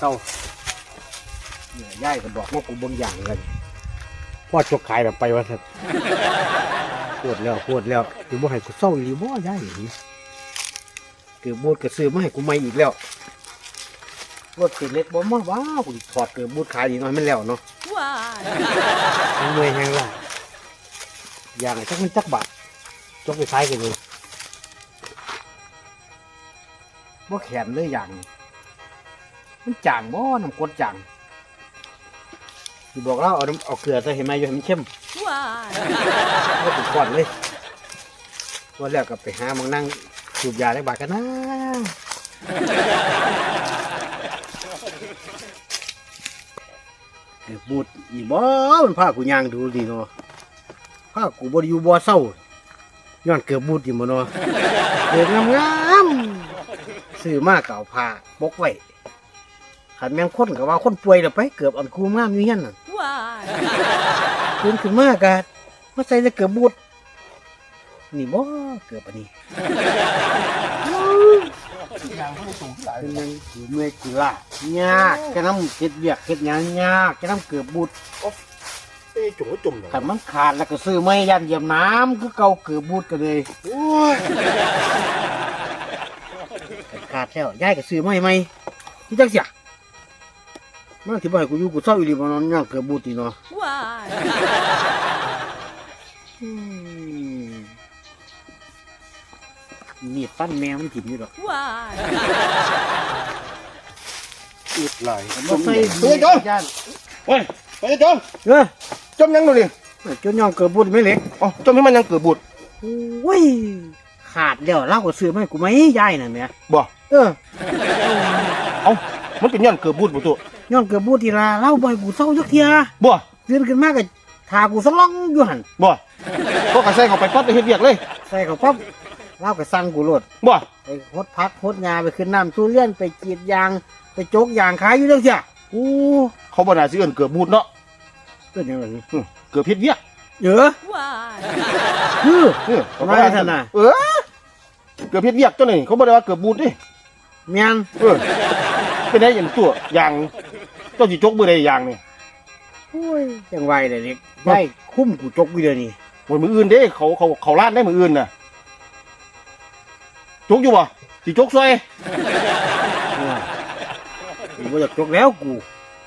เต้าเนี่ยย่ายก็บอกว่ากูบางอย่างเลยพ่อจกขายแบบไปว่าสัตว์ปวดแล้วปวดแล้วคือบ่ให้กูเศร้าอีหรือบ่ได้หนิเกือบบูดก็ซื้อมาให้กูใหม่อีกแล้วรถติดเล็กบ่มาว้าวกูสิถอดเกือบบูดขายดีกหน้อยมันแล้วเนาะมันเมื่อยแห้งละอย่างจักมันจักบาทจกไปขายกันเลยบ่แขนเลยอย่างนี้ มันจางบ่น้ำกดจางที่บอกเราเอาน้ำเอาเกลือใส่ให้ไหมอยู่ให้มันเข้มก็ถูกก่อนเลยว่าแล้วก็ไปหามังนั่งสูบยาได้บาทกันนะเกือบบูดอีบ่มันพากูย่างดูดีเนาะพากูบ่อยู่บ่เศร้าย้อนเกือบบูดอีบ่เนาะเกือบงามๆซื้อมาเก่าผ้าปกไว้ ขันแมงคนก็ว่าคนป่วยแล้วไป เกือบอันคูงามอยู่เฮียนน่ะตื่นขึ้นมากะมาใส่แล้วเกือบบูดนี่บ่เกือบอันนี้เป็นยังกูเมื่อยกูล่ะยากแค่น้ำเฮ็ดเบียกเฮ็ดหยังยากแค่น้ำเกือบบูดเอ้ยจุ่มก็จุ่มเลยขันมันขาดแล้วก็ซื้อไม่ยันเหยียบน้ำคือเก่าเกือบบูดกันเลยโอ้ยขันขาดแล้วย้ายก็ซื้อไม่ไหมที่จังเสีย มาที่บ้านกูอยู่กูเศร้าอยู่ดีบ่เนอนย่างเกือบบูดตีเนาะอืมมีดฟันแมวมันถิ่มอยู่ดอกอึดไหลบ่ใส่เฮ้ยจอมย่านเฮ้ยไปจอมเอ้ยจอมยังดูดิจนย่องเกือบบูดไม่เหล็กอ๋อจอมให้มันยังเกิดบุตรโอ้ยขาดแล้วเล่าก็ซื้อมาให้กูไหมยายน่ะแหม่บ่เออมันเป็นย้อนเกิดบุตรบ่ตัว ย้อนเกือบบูดทีละเล่าบ่อยกูเศร้าจักเทียบ่ตื่นขึ้นมาก็ทากูสลองอยู่หั่นบ่ก็กระใส่เข้าไปปั๊บไปเฮ็ดเวียกเลย ใส่เข้าปั๊บเล่าก็สั่งกูโลดบ่ไปหดพักหดงาไปขึ้นน้ำทุเรียนไปกรีดยางไปโจกยางขายอยู่จังเสียโอ้เขาบ่น่าสิเอิ้นเกิดบุตรเนาะเป็นยังไงอืมเกิดเฮ็ดเวียกเยอะคือเออว่าได้ท่านน่ะเออเกิดเฮ็ดเวียกตัวนี้เขาบ่ได้ว่าเกิดบุตรดิเมียนเออเป็นได้อย่างตัวอย่าง เจ้าสิจกมือใดอย่างนี่โอ้ยจังไวเลยเด็กได้คุ้มกูจกวิเดียวนี่โอ้ยมืออื่นเด้เขาเขาเขาลาดได้มืออื่นน่ะจกอยู่บ่สิจกซอยกูบ่อยากจกแล้วกู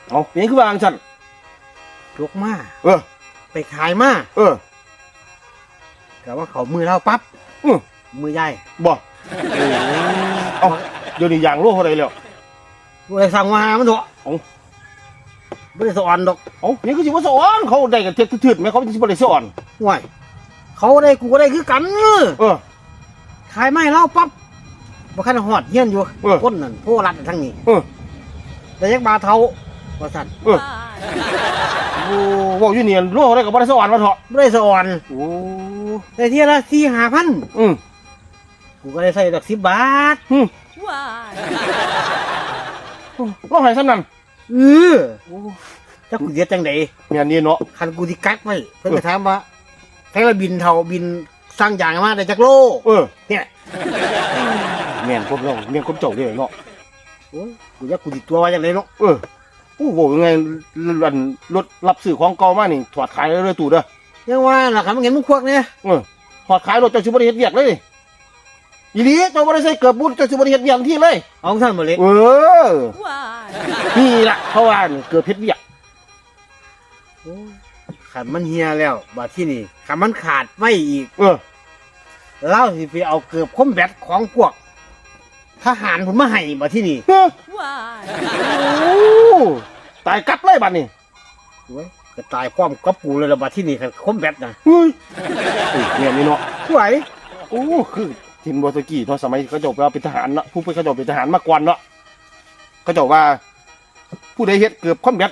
เอาเป็นหยังคือว่าจังซั่นจกมาเออ ไปขายมาเออแต่ว่าเขามือเราปั๊บอือมือใหญ่บ่เอาเดี๋ยวนี้อย่างโลเท่าไรแล้วกูเลยสั่งมาหามันเถอะ เอ้า ไม่ได้สอนดอกเอ้านี่คือสิว่าสอนเขาได้กันเท็ดทืดๆไหมเขาสิบ่ได้สอนห่วยเขาได้กูก็ได้คือกันเออขายไม่เราปั๊บบ่คันหอดเฮียนอยู่เออก้นนั่นโพรัดทั้งนี้เออแต่ยักบาเทาว่าสั่นเออโอ้เว้าอยู่นี่โลเท่าไรก็บ่ได้สอนว่าเถอะไม่ได้สอนโอ้แต่เที่ยละสี่ห้าพันอืมกูก็ได้ใส่ดอกสิบบาทอืมเราให้ซ้ำนั่น เออถ้ากูเดียดจังไดแม่นนี่เนาะคันกูที่กักไว้เพิ่นก็ถามว่าใครละบินเท่าบินสร้างอย่างมาได้จักโลเออเนี่ยแม่นคนเราแม่นคนเจ้าเด้เนาะโอ้ยกูอยากกูติดตัวไว้จังไดเนาะเออโอ้โหยังไงอันรถรับซื้อของเก่ามานี่ถอดขายเลยตู่เด้อยังว่าล่ะครับมันเห็นมึงควักเนี่ยเออถอดขายรถเจ้าสิบ่ได้เฮ็ดเวียกเลย อีหลีเจ้าบ่ได้ใส่เกือบบุญเจ้าสิบ่ได้เฮ็ดเวียกที่เลยเอาของท่านมาเลยเออ นี่ละเขาว่านี่เกือบเพชรเวียกโอ้ยขันมันเฮียแล้วบาดที่นี่ขันมันขาดไม่อีก เออ เล่าสิไปเอาเกือบคมแบตของพวกทหารผมมาให้บาดที่นี่เฮ้อโอ้ตายกัดเลยบัดนี้โอ้ยก็ตายพร้อมกับปูเลยละบาดที่นี่ขันคมแบตนะเฮ้ยเอ้ยเนี่ยนี่เนาะไหวโอ้คือ ทินบัวตะกี้เนาะสมัยเขาเจบว่าเป็นทหารเนาะผู้เป็นเขาเจบเป็นทหารมาก่อนเนาะเขาเจบว่า ผู้ใดเฮ็ดเกือบคอมแบท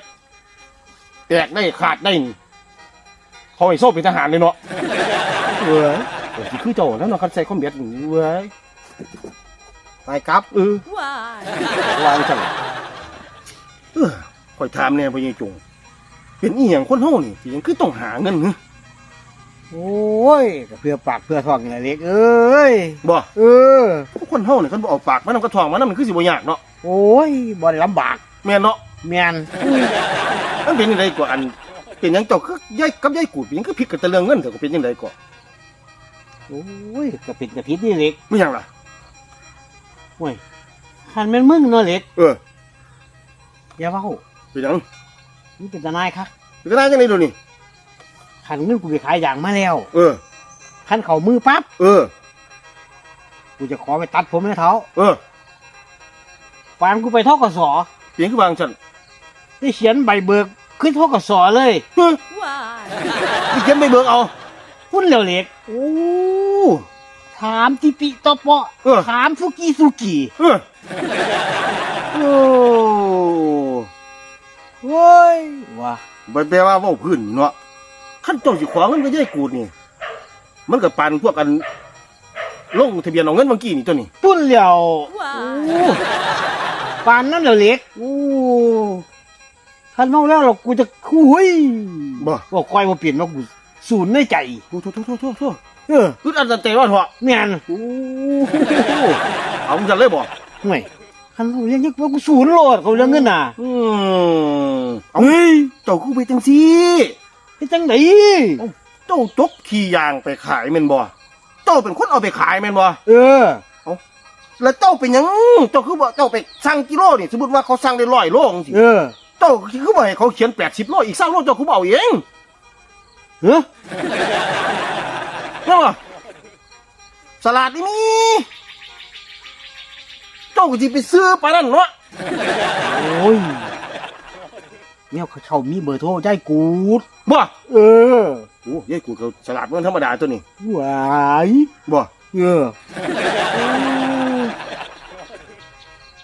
แตกได้ขาดได้นี่เขาให้โซ่เป็นทหารเลยเนาะเว้ยเออสิคือเจ้าแล้วเนาะคันใส่คอมแบทนี่เว้ยตายกลับเออวางจังเออคอยถามแน่พ่อใหญ่จงเป็นอีหยังคนเฮานี่สิยังคือต้องหาเงินหึ โอ้ยก็เพื่อปากเพื่อท้องนี่แหละเล็กเอ้ยบ่เออคนเฮานี่คันบ่เอาปากมานำกระทองมานำมันคือสิบ่ยากเนาะโอ้ยบ่ได้ลำบากแม่นเนาะแม่นมันเป็นยังไงกว่าอัน เป็นหยังเจ้าคือยายกับยายกูดเป็นหยังคือผิดกันแต่เรื่องเงินเถอะก็เป็นยังไงกว่าโอ้ยกระปิดกระพิษนี่เล็กไม่หยังล่ะโอ้ยคันแม่นมึงเนาะเล็กเออ อย่าเว้าเป็นหยังนี่เป็นตาหนายคะเป็นได้ยังไงดูนี่ คันเงินกูไปขายอย่างมาแล้วเออคันเขามือปั๊บเออ กูจะขอไปตัดผมให้เขาเออปานกูไปทกสเปลี่ยนคือวางฉันได้เขียนใบเบิกขึ้นทกสเลยเฮ้ยนี่เขียนไปเบิกเอาพุ่นเหลวเล็กโอ้ถามติปิตอปะเออถามสุกี้สุกี้เออโอ้โว้ยว่าใบแปลว่าเว่าพื้นเนาะ ขั้นเจ้าสิขวางเงินก็ยายกูดนี่ มันกับปันพวกกันลงทะเบียนเอาเงินเมื่อกี้นี่ตัวนี้พุ่นเหลวปานนั้นเหลวเล็กโอ้คันเมาแล้วเรากูจะคุยบ่ว่าคอยมาเปลี่ยนมากูศูนย์ในใจโทษโทษโทษโทษโทษเออคืออันตันใจว่าเถอะแม่นโอ้เอามึงจะเลยบ่ห่วยคันเขาเรียกยังว่ากูศูนย์โลดเขาเรื่องเงินน่ะอืมเอาเฮ้ยเจ้ากูไปจังซี่ ไอ้จังไหนเจ้าจกขี่ยางไปขายแม่นบ่เจ้าเป็นคนเอาไปขายแม่นบ่เออแล้วเจ้าเป็นหยังเจ้าคือบ่เจ้าไปสั่งกิโลนี่สมมติว่าเขาสั่งได้ร้อยโลจังซี่เออเจ้าคือบ่ให้เขาเขียน80โลอีกสั่งโลเจ้าคือบ่เอาเองเฮ้ยนั่นบ่สลัดนี่มีเจ้าก็สิไปซื้อปานนั้นเนาะโอ้ย เนี่ยเขาเขามีเบอร์โทรใจกูดบ่เออโอ้ยายกูก็สลัดเหมือนธรรมดาตัวนี้หวายบ่เออ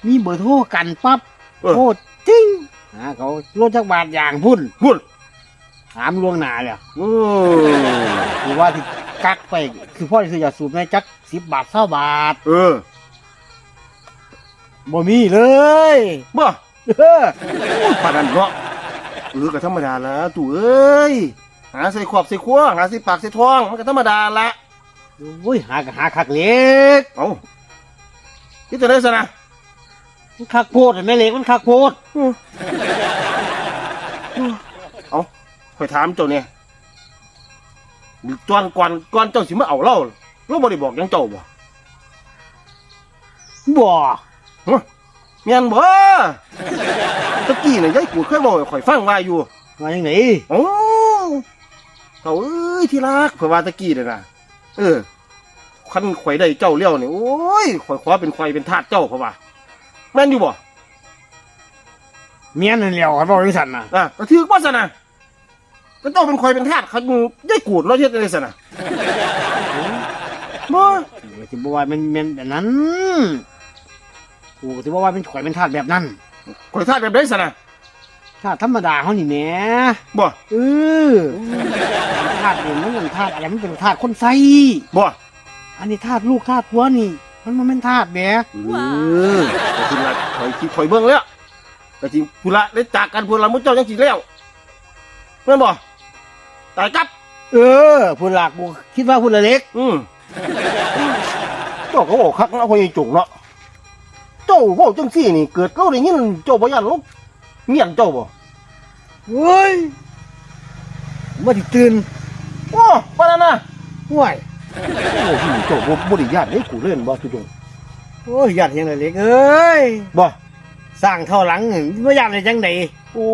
มีเบอร์โทรกันปั๊บเออ โทษจริงหาเขาลดจักบาทอย่างพุ่น พุ่นถามล่วงหน้าเลยโอ้คือว่าที่กักไป คือพ่อที่ซื้อยาสูบในจักสิบบาทเท่าบาทเออบ่มีเลยบ่เออ ปานนั้นเนาะ เออก็ธรรมดาละตู่เอ้ยหาใส่ขอบใส่ครัวหาใส่ปากใส่ท้องมันก็ธรรมดาละโอ้ยหากะหาคักเล็กเอาคิดจะได้ซะนะมันคักโพดเห็นไหมเล็กมันคักโพดเอาคอยถามเจ้าเนี่ยจวนก่อนก่อนเจ้าสิมาเอาเล่าเราบ่ได้บอกหยังเจ้าบ่บ่ แม่นบ่ตะกี้น่ะยายกูเคยบอกให้ข่อยฟังว่าอยู่มาอย่างไหนโอ้เขาเอ้ยที่รักข่อยว่าตะกี้น่ะนะเออคันข่อยได้เจ้าเลี้ยวนี่โอ้ยข่อยขอเป็นข่อยเป็นทาสเจ้าเพราะว่าแม่นอยู่บ่เมียนั่นแหล้วเขาบอกจังซั่นน่ะอะก็ถือว่าสนะก็ต้องเป็นคอยเป็นทาสเขาได้กูดเนาะเทียดอะไรสนะบ่ก็สิบ่ว่ามันแม่นแบบนั้น กูก็สิบ่ว่าเป็นข่อยเป็นทาสแบบนั้นคอยทาสแบบได้สนะทาสธรรมดาเฮานี่แหมบ่เออทาสนี่มันเป็นทาสอะไรมันเป็นทาสคนใส่บ่อันนี้ทาสลูกทาสผัวนี่ มันบ่แม่นทาสแหมเออแต่ทีละคอยคิดคอยเบิ่งแล้วแต่ทีพุละได้จากกันพุละมุดเจ้าจังสิแล้วแม่นบ่ตายกับเออผู้หลักกูคิดว่าผู้ละเล็ก อืมเจ้าก็บอกคักนะพ่อใหญ่จุกเนาะ เจ้าบอกจังซี่นี่เกิดเราได้ยินเจ้าบ่ยันลูกเมียนเจ้าบ่เฮ้ยมาติตื่นโอ้ปานนั้นน่ะห่วยโอ้พี่เจ้าบ่บ่ได้ญาติได้กูเล่นบ่ทุกคนโอ้ยญาติยังไงเล็กเอ้ยบ่สร้างเท่าหลังนี่บ่ญาติได้จังไดโอ้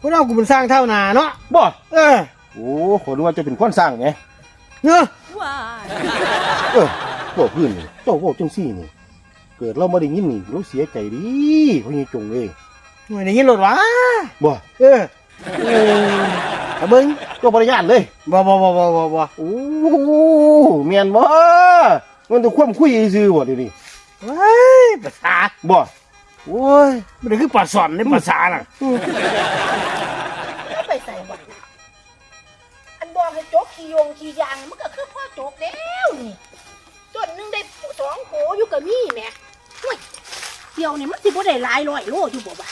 พวกเรากูเป็นสร้างเท่าหนาเนาะบ่เออโอ้ขอรู้ว่าจะเป็นคนสร้างไงเนาะเออบอกพื้นนี่เจ้าบอกจังซี่นี่ เกิดเราไม่ได้ยินนี่เราเสียใจดิพ่อใหญ่จงเลยหน่วยได้ยินรถวะบ่เออโอ้ตะเบิงเจ้าบริญาตเลยบ่บ่บ่บ่บ่บ่โอ้เมียนบ่มันจะควมคุยซื่อบ่เดี๋ยวนี้เฮ้ยภาษาบ่โอ้ยมันคือปลาสอนในภาษาน่ะแล้วไปใส่วัดอันบอกให้จกขี่ยงขี่ยางมันก็คือพ่อจกแล้วนี่จนหนึงได้ผู้สองโหอยู่กับมี่แหม่ ห่วยเดี๋ยวนี่มันสิบ่ได้หลายร้อยโลอยู่บ่บ่ะ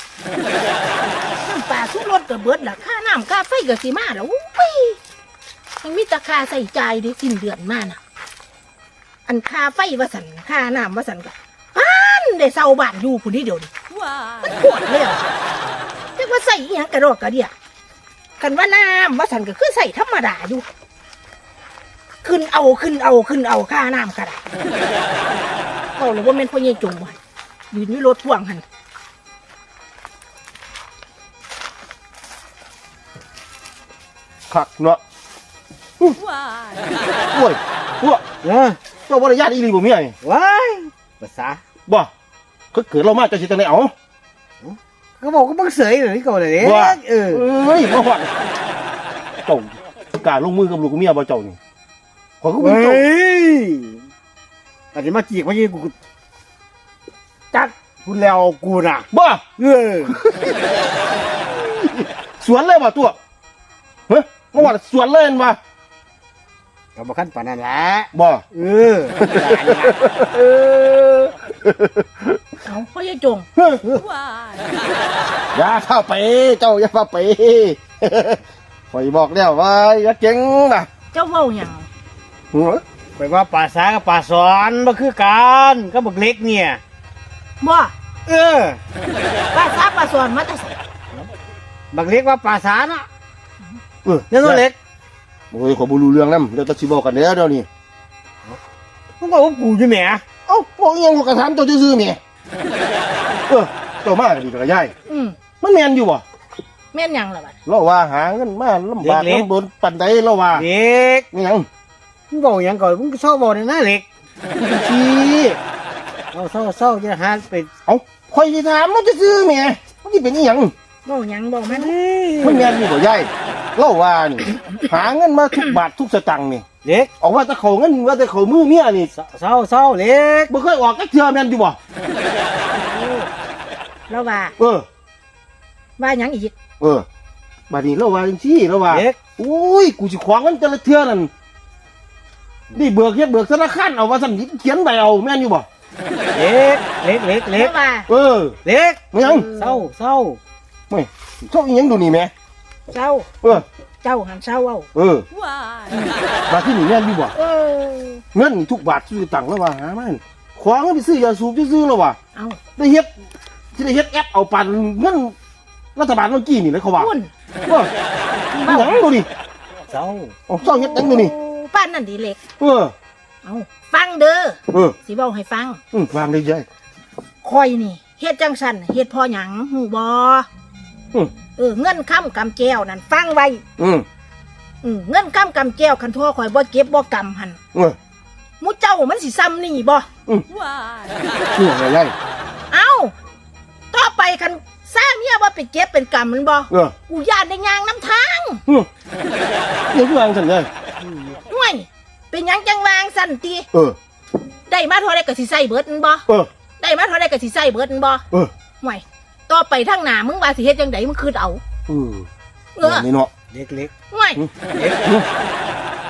น้ำปลาทุกรสก็เบิดล่ะค่าน้ำค่าไฟก็สิมาแล้วอุ้ยยังมีแต่ค่าใส่ใจายเด้สิ้นเดือนมาน่ะ อันค่าไฟว่าสันค่าน้ำว่าสันก็ปานได้เศร้าบ้านอยู่ผู้นี้เดียวนี่มันปวดเลยอะจักว่าใส่อีหยังกระดอกกระเดียกันว่าน้ำว่าสันก็คือใส่ธรรมดาอยู่ ขึ้นเอาขึ้นเอาขึ้นเอาค่าน้ำกระดา เขาเลยว่าแม่นพ่อใหญ่จงว่ะยืนอยู่รถพ่วงหันคักเนาะอู้โอ้ยพวกเออเจ้าบ่ได้ญาติอีหลีบ่เมียนี่ว้ายภาษาบ่คือเกิดเรามาเจ้าสิจังได๋เอาเขาบอกก็บังเสยเลยเขาเลยเด้ว่าเออเอ้ยมาฮอดเจ้ากล้าลงมือกับลูกกับเมียบ่เจ้านี่ขอยก็บ่เฮ้เจ้าย อันนี้มาจีกมาจีกกูจักกูแล้วกูน่ะบ่เออสวนเลยบ่ตัวเฮ้ยมาว่าสวนเลยเห็นบ่ก็บ่ขั้นปานนั้นแหละบ่เออได้ละเออเอาพ่อใหญ่จงอย่าเข้าไป เจ้าอย่าเข้าไปข่อยบอกแล้วว่าอย่าเก่งนะเจ้าเว้าหยังหัว ไปว่าป่าสากับป่าสอนบ่คือกันก็บักเล็กเนี่ย บ่เออป้าซาป้าสอนมาแต่ใส่บักเล็กว่าป่าสาเนาะเออเนี่ยตัวเล็กโอ้ยขอยบ่รู้เรื่องนำเดี๋ยวจะสิบอกกันแล้วเดี๋ยวนี้มึงบอกว่ากูอยู่แหมเอ้าบอกอีหยังก็ถามเจ้าซื่อๆแหม่เออเจ้ามาดีกับยายอืมมันแม่นอยู่บ่แม่นหยังล่ะบัดเราว่าหาเงินมาลำบากลำบนปานใดเราว่าเล็ก นี่หยัง มึงบอกหยังก่อนมึงก็ชอบบอกในหน้าเล็กชี้เอาเศร้าเศร้าจะหาไปเอ้าข่อยสิถามมันซื่อๆแหม่มันสิเป็นอีหยังเว้าหยังบอกมันมันแม่นอยู่บ่ยายเราว่านี่ หาเงินมาทุกบาททุกสตางค์นี่เล็กเอาว่าแต่เขาเงินว่าแต่เขามือเมียนี่เศร้าเศร้าเล็กบ่เคยออกจักเทื่อแม่นอยู่บ่แล้วว่าเออ ว่าหยังอีก เออบัดนี้เราว่าจังซี่เราว่าเล็กโอ้ยกูสิขวางเงินแต่ละเทื่อนั่น นี่เบิกเฮ็ดเบิกธนาคารเอาว่าซั่นเขียนใบเอาแม่นอยู่บ่เล็กเล็กเล็กเล็แล้กวว่าเออเล็กไม่ยังเศร้าเศร้าชอบอีหยังดูนี่แหม่เจ้าเออเจ้าหันเจ้าเว้าเออบัดที่นี่แม่นอยู่บ่เออเงินนี่ทุกบาททุกสตังค์แล้วว่าหามันขวางเงินไปซื้อยาสูบซื่อๆแล้วว่าเอาได้เฮ็ดสิได้เฮ็ดแอปเอาปันเงินรัฐบาลเมื่อกี้นี่เลยเขาว่าคุณเออหยังดูนี่เศร้าเอาเจ้าเฮ็ดหยังดูนี่โอ้ป้านนั่นดีเล็ก เออเอาฟังเด้อเออสิเว้าให้ฟังอืมวางได้ยาย คอยนี่เฮ็ดจังสันเฮ็ดพอหยังหูบ่อืม เออเงินค้ำกำแก้วนั่นฟังไว้อืมอืมเงินค้ำกำแก้วคันทั่วคอยบ่เก็บบ่กำหันเออหมูเจ้ามันสิซ้ำนี่บ่ นี่ไงยายเอ้า ต่อไปคันสร้างเนี่ยว่าไปเก็บเป็นกำมันบ่เออกูย่านได้ยางน้ำทางอืมนี่คือวางซั่นเลยห่วย เป็นหยังจังวางสั่นติเออ ได้มาเท่าไรก็สิใส่เบิดนั่นบ่เออ ได้มาเท่าไรก็สิใส่เบิดนั่นบ่เออ ห่วยต่อไปทางหน้ามึงว่าสิเฮ็ดจังไดมึงคืดเอาเออเออนี่เนาะ เล็กเล็กห่วยเล็ก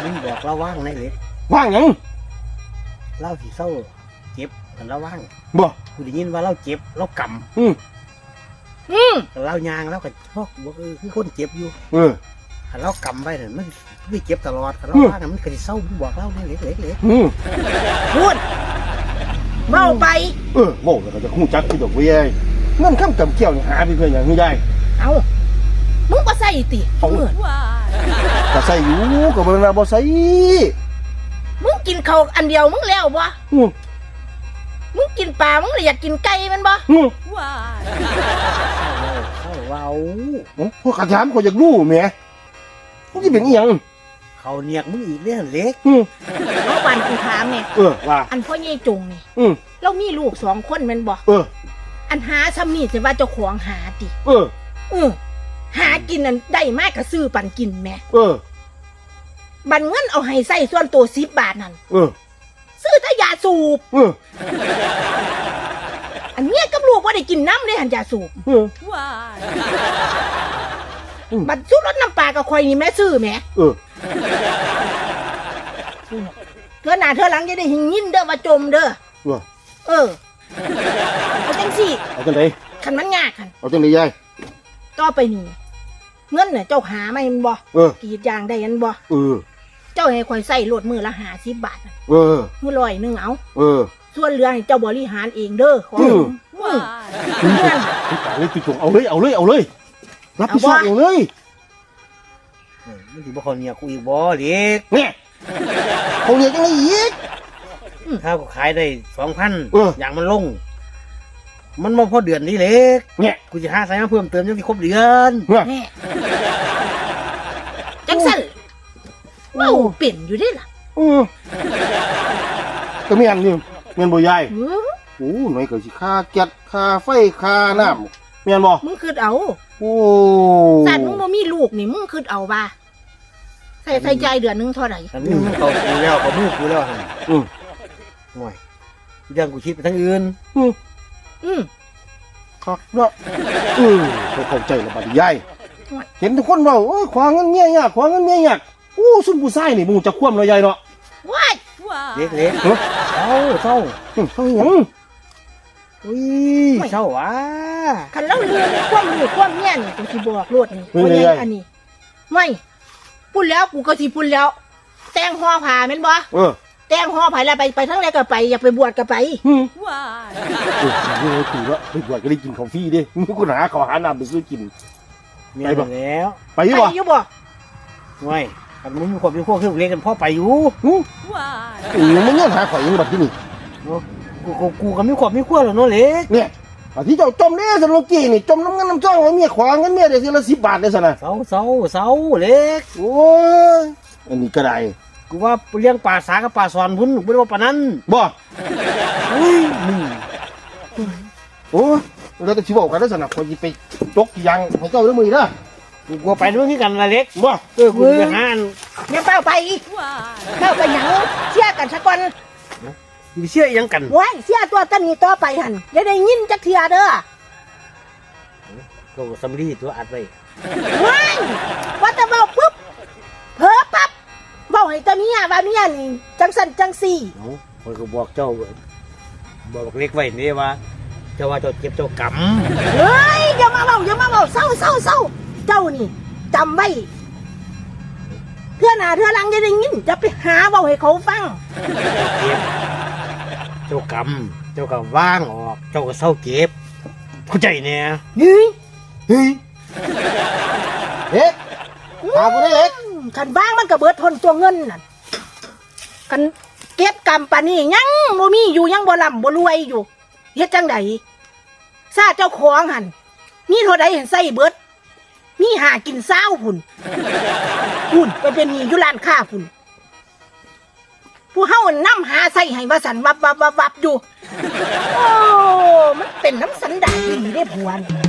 มึงบอกเราว่างไหนเล็กว่างหยังเล่าสิเศร้าเจ็บกันเราว่างบ่กูได้ยินว่าเราเจ็บเรากอืมอืมำเรายางเราก็พอกบอกเออคือคนเจ็บอยู่ เออ ถ้าเรากำไว้เนี่ยมันไม่เจ็บตลอดถ้าเราอืมว่างน่ะมันก็สิเศร้ามึงบอกเราเนี่ยเล็กเล็กเล็กอืมพูดเมาไป เออโว้แล้วก็จะฮู้จักคือดอกเว้ยเงินค้ำกำเกี่ยวนี่หาไปเพื่อหยังนี่ยายเอามึงบ่ใส่ติเอาเหมือนก็ใส่อยู่ก็บ่แม่นว่าบ่ใส่มึงกินข้าวอันเดียวมึงแล้วบ่อืมมึงกินปลามึงเลยอยากกินไก่แมันบ่อืมเข้าเว้า โอ้พวกกระถามเขาอยากรู้แหม มันสิเป็นอีหยังเขาเนียกมึงอีกเรื่องเล็ก อืมเอาบ้านกูถามเนี่ยเออว่า อันพ่อใหญ่จงนี่อืมเรามีลูกสองคนแมันบ่เออ อันหาซ้ำนี่จะว่าเจ้าของหาติเออ เออหากินนั่นได้มากก็ซื้อปันกินแหม่เออ บันเงินเอาให้ใส่ส่วนตัว10บาทนั่นเออ ซื้อแต่ยาสูบ เออ อันเนี้ยกับลูกว่าได้กินน้ำเลยหันยาสูบ เออ บัดซุรสน้ำปลากับข่อยนี่แม่ซื้อแหม่เออ เธอหน้าเธอหลังจะได้หิงยินเด้อว่าจมเด้อเออเออเอาจังสิเอาจังไดคันมันยากคันเอาจังไดยายต่อไปนี่เงินเนี่ยเจ้าหามาเห็นบ่เออ กรีดยางได้ยันบ่เออ เจ้าให้ข่อยใส่รถมือละหาสิบบาทน่ะเออ มือลอยหนึงเอา เออ ส่วนเหลือให้เจ้าบริหารเองเด้อของอืมอืมคุณตายเลยติดจงเอาเลย เอาเลย เอาเลย รับผิดชอบเอาวะเองเลยเออมันสิบ่คนเนี่ยกูอีกบ่เล็กเนี่ยเขาเรียกยังไงอีกถ้ากูขายได้สองพันเอออย่างมันลง มันมาพอเดือนนี้เล็กเนี่ย กูจะหาใส่มาเพิ่มเติมยังที่ครบเดือนเนี่ย แน่จังสันเว้าเป็นอยู่เด้ล่ะอือก็แม่นนี่แม่นบ่ยายเออโอ้หน่อยก็สิค่าแก๊สค่าไฟค่าน้ำ แม่นบ่มึงคือเอาโอ้สัตว์มึงบ่มีลูกนี่มึงคือเอาบ่าใส่ใส่ใจเดือนหนึงเท่าไหร่แต่นี่มันเขากูแล้วเขามือกูแล้วหั่นอืมห่วยเรื่องกูคิดไปทั้งอื่นอืมครับเนาะอือเขาเข้าใจแล้วบัดนี้ยายเห็นทุกคนเว้าโอ้ยขวางเงินเมียยากขวางเงินเมียยากอู้ซุ่มผู้ชายนี่มึงจะคว่ำแล้วยายเนาะว้ายเล็กเล็กเอ้อเศร้าเศร้า อืมเฮาหยัง อุ้ยเศร้าวะคันเล่าเรื่องความลูกความเมียนี่กูสิบอกโลดนี่เฮ้ยว่าไงไงอันนี้ไม่พูดแล้วกูก็สิพูดแล้ว แต่งห่อผ้าแม่นบ่เออแต่งห่อผ้าแล้วไปไปทั้งแรกก็ไป อยากไปบวชก็ไปอืมเออถือว่าไปบวชก็ได้กินของฟรีดิมึงกูหาขอหาน้ำไปซื้อกินเมียไปบ่ไปแล้วไปดีไปบ่อยู่บ่ห่วยแต่มึงมีความมีขั้วคือเล็กกันพ่อไปอยู่อืออือมึงยังหาข่อยยังบัดที่นี่ กูกูกูก็มีความมีขั้วแล้วเนาะเล็กเนี่ยอาที่เจ้าจมเนี่ยสโลกี้นี่จมน้ำเงินน้ำจ้องไว้เมียขวางเงินเมียได้ทีละสิบบาทเลยสนะเศร้าเศร้าเศร้าเล็กโอ้ยอันนี้ก็ได้กูว่าเลี้ยงปลาสากับปลาสอนพุ่นไม่ได้ว่าปลานั้นบ่เฮ้ยมึงโอ้ยแล้วแต่ชิบอกกันได้สนะคนที่ไปจกยางให้เจ้าด้วยมือนะกูกลัวไปนู่นที่กันละเล็กบ่เออกูจะหาอันยังเป้าไปอีกเป้าไปหยังเชื่อกันสักก่อน มีเชื่ออีหยังกันว้ายเชื่อตัวตันนี้ต่อไปหั่นอย่าได้ยินจักเทื่อเด้อก็สำลีตัวอัดไว้ว้ายว่าแต่เว้าปุ๊บเพ้อปั๊บเว้าให้ตาเมียว่าเมียนี่จังสันจังสี่เนาะคอยก็บอกเจ้า บอกเล็กไว้นี่ว่าเจ้าว่าเจ้าเจ็บเจ้ากเฮ้ยอย่ามาเว้าอย่ามาเว้าเศร้าเศร้าเศร้าเจ้านี่จำไว้เทื่อหน้าเทื่อหลังอย่าได้ยินจะไปหาเว้าให้เขาฟังำเจ็บ เจ้ากำเจ้าก็ว่างออกเจ้าก็เศร้าเก็บเข้าใจเนี่ยนี่เฮ้ยเล็กพากูได้เล็กคันบ้างมันก็เบิดทนตัวเงินน่ะกันเก็บกรรมปานนี้ยังบ่มีอยู่ยังบ่ลำบ่รวยอยู่เฮ็ดจังไดซาเจ้าของหันมีเท่าใดเห็นใส่เบิดมีหากินเศร้าพุ่นพุ่นไปเป็นหนี้อยู่ร้านค้าพุ่น ผู้เฮานํหาใส่ให้ว่าสันวับวับวับวับอยู่ โอ้ มันเป็นน้ำสันดานดีได้ผัวนี่